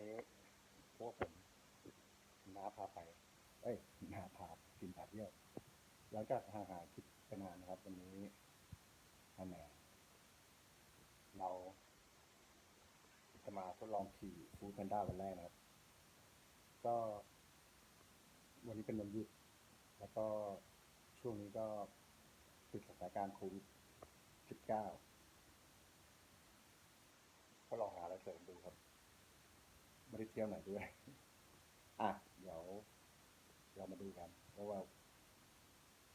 นี้พวกผมน้าพาไป เอ้ยน้าพากินพาเที่ยวหลังจากห่างหายคลิปไปนานนะครับวันนี้นั่นแหละเราจะมาทดลองขี่ฟูดแพนด้าวันแรกนะครับ ก็ วันนี้เป็นวันหยุด แล้วก็ช่วงนี้ก็ติดสถานการณ์โควิด -19 ก็ลองหาอะไรเสริมดูครับ ไม่ได้เที่ยวไหนด้วย อะ เดี๋ยวเรามาดูกันเพราะว่า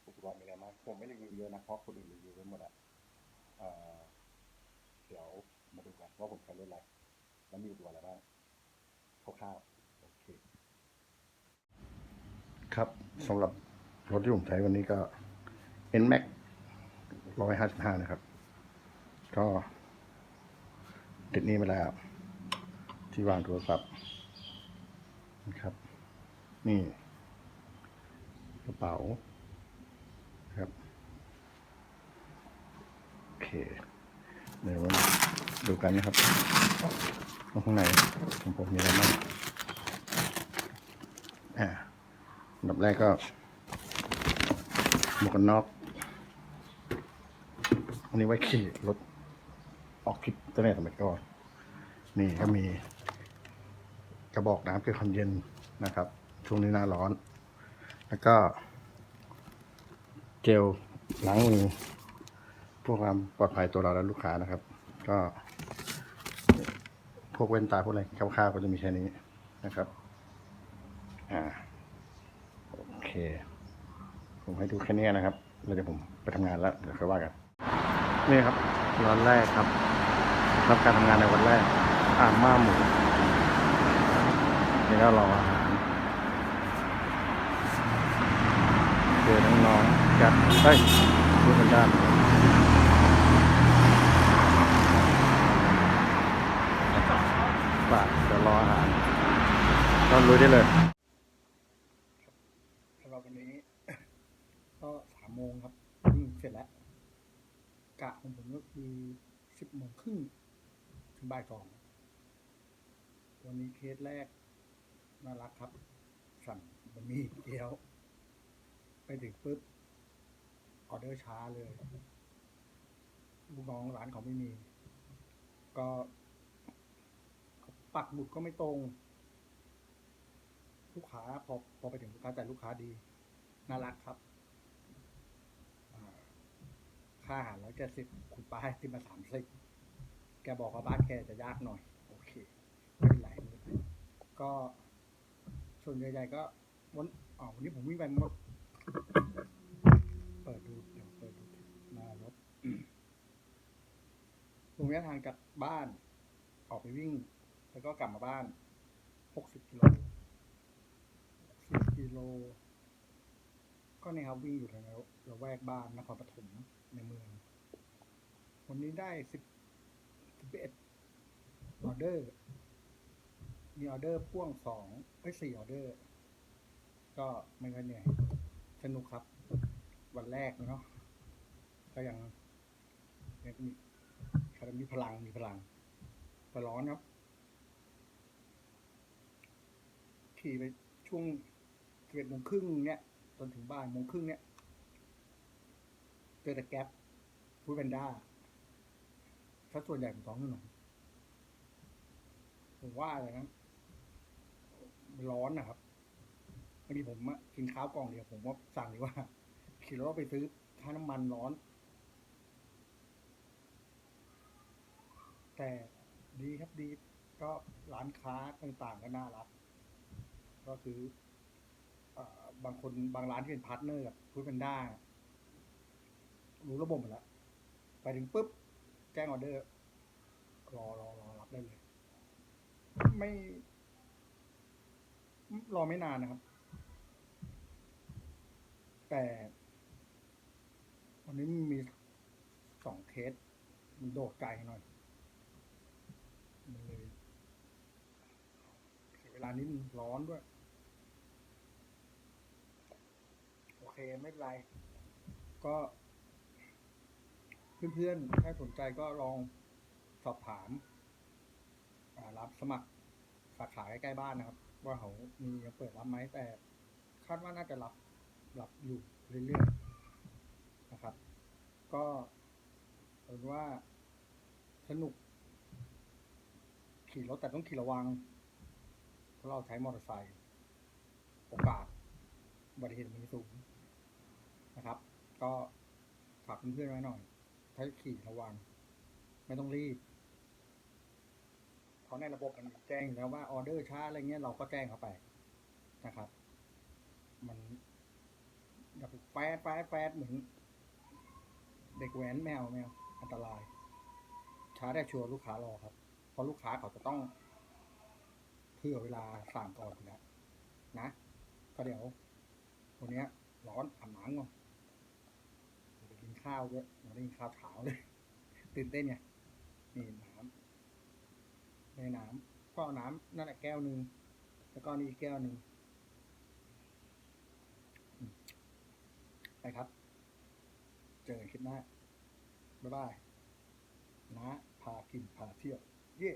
อุปกรณ์มีอะไรบ้างผมไม่รีวิวเยอะนะเพราะคนอื่นรีวิวไปหมดอะเอ่อเดี๋ยวมาดูกันว่าผมใช้รถอะไร แล้วมีอุปกรณ์อะไรบ้างคร่าวๆโอเค ครับสำหรับรถที่ผมใช้วันนี้ก็ NMAX 155 นะครับ ก็ติดนี่มาแล้ว ที่วางโทรศัพท์นะครับ นี่ กระเป๋าครับโอเคเดี๋ยวมาดูกันนะครับว่าข้างในของผมมีอะไรบ้างอ่าดับแรกก็หมวกกันน็อกอันนี้ไว้ขี่รถออกคลิปตั้งแต่สมัยก่อนนี่ก็มี กระบอกน้ำเกลือความเย็นนะครับ ช่วงนี้หน้าร้อน แล้วก็ เจลล้างมือเพื่อความปลอดภัยตัวเราและลูกค้านะครับ ก็ พวกเว้นตาพวกอะไรคร่าวๆก็จะมีแค่นี้นะครับ อ่า โอเค ผมให้ดูแค่นี้นะครับ แล้วเดี๋ยวผมไปทำงานแล้ว เดี๋ยวค่อยว่ากัน นี่ครับวันแรกครับ รับการทำงานในวันแรกอ่านมาหมู นี่ก็รออาหารเจอน้องๆจัดเฮ้ยพูกันด้านป่ะเดี๋ยวรออาหารก็ลุยได้เลยสำหรับวันนี้ ก็สามโมงครับเสร็จแล้ว กะของผมก็คือสิบโมงครึ่งถึงบ่ายสองวันนี้เคสแรก น่ารักครับ สั่งบะหมี่เกี๊ยว ไปถึงปุ๊บออเดอร์ช้าเลยลูกน้องร้านเขาไม่มี ก็ปักหมุดก็ไม่ตรง ลูกค้าพอพอไปถึงลูกค้าแต่ลูกค้าดี น่ารักครับค่าอาหารร้อยเจ็ดสิบคุณป้าให้ติมาสามสิบแกบอกว่าบ้านแกจะยากหน่อย โอเค ไม่เป็นไรไม่เป็นไรก็ ส่วนใหญ่ๆก็วันอ๋อวันนี้ผมวิ่งไปหมดเปิดดูเดี๋ยวเปิดดูหน้ารถตรงระยะทางจากบ้าน ออกไปวิ่ง แล้วก็กลับมาบ้านหกสิบกิโลสิบกิโล ก็เนี่ยครับวิ่งอยู่แถวระแวกบ้านนครปฐมในเมือง วันนี้ได้สิบสิบเอ็ดออเดอร์ มีออเดอร์พ่วงสองเอ้ยสี่ออเดอร์ ก็ไม่ค่อยเหนื่อยสนุกครับ วันแรกเนาะก็ยังยังมีครับมีพลังมีพลังแต่ร้อนครับ ขี่ไปช่วงสิบเอ็ดโมงครึ่งเนี้ยจนถึงบ่ายโมงครึ่งเนี้ยเจอแต่แก๊ปฟูดแพนด้าถ้าส่วนใหญ่ผมท้องถนนผมว่าอะไรนะ ร้อนนะครับบางทีผมอะกินข้าวกล่องเดียวผมว่าสั่งดีกว่าขี่รถไปซื้อค่าน้ำมันร้อน แต่ดีครับดีก็ร้านค้าต่างๆก็น่ารัก ก็คืออบางคนบางร้านที่เป็นพาร์ทเนอร์กับฟู้ดแพนด้ารู้ระบบหมดแล้วไปถึงปุ๊บ แจ้งออเดอร์ รอรอรอรับได้เลย ไม่ รอไม่นานนะครับ แต่ วันนี้มีสองเคส มันโดดไกลหน่อย มันเลยเวลานิดนึงร้อนด้วย โอเคไม่เป็นไร ก็เพื่อนๆ ถ้าสนใจก็ลองสอบถามรับสมัครสาขาใกล้ๆบ้านนะครับ ว่าเขามีเปิดรับไหมแต่คาดว่าน่าจะรับรับอยู่เรื่อยๆนะครับ ก็เป็นว่าสนุก ขี่รถแต่ต้องขี่ระวังเพราะเราใช้มอเตอร์ไซค์โอกาสอุบัติเหตุมีสูงนะครับ ก็ฝากเพื่อนๆไว้หน่อย ถ้าขี่ระวัง ไม่ต้องรีบ ราะในระบบมันแจ้งแล้วว่าออเดอร์ช้าอะไรเงี้ยเราก็แจ้งเขาไปนะครับ มันอย่าไปแฟดแฟดแฟดเหมือน เด็กแหวนแมวแมวอันตราย ช้าได้ชัวร์ลูกค้ารอครับ เพราะลูกค้าเขาจะต้องเผื่อเวลาสั่งก่อนอยู่แล้วนะก็เดี๋ยววันนี้ร้อนอาบน้ำก่อนเดี๋ยวไปกินข้าวด้วยยังไม่ได้กินข้าวเช้าเลยตื่นเต้นไงนี่น้ำ ในน้ำก็เอาน้ำนั่นแหละแก้วหนึ่งแล้วก็นี่อีกแก้วหนึ่งไปครับ เจอกันคลิปหน้า บ๊ายบายนะพากินพาเที่ยว เย่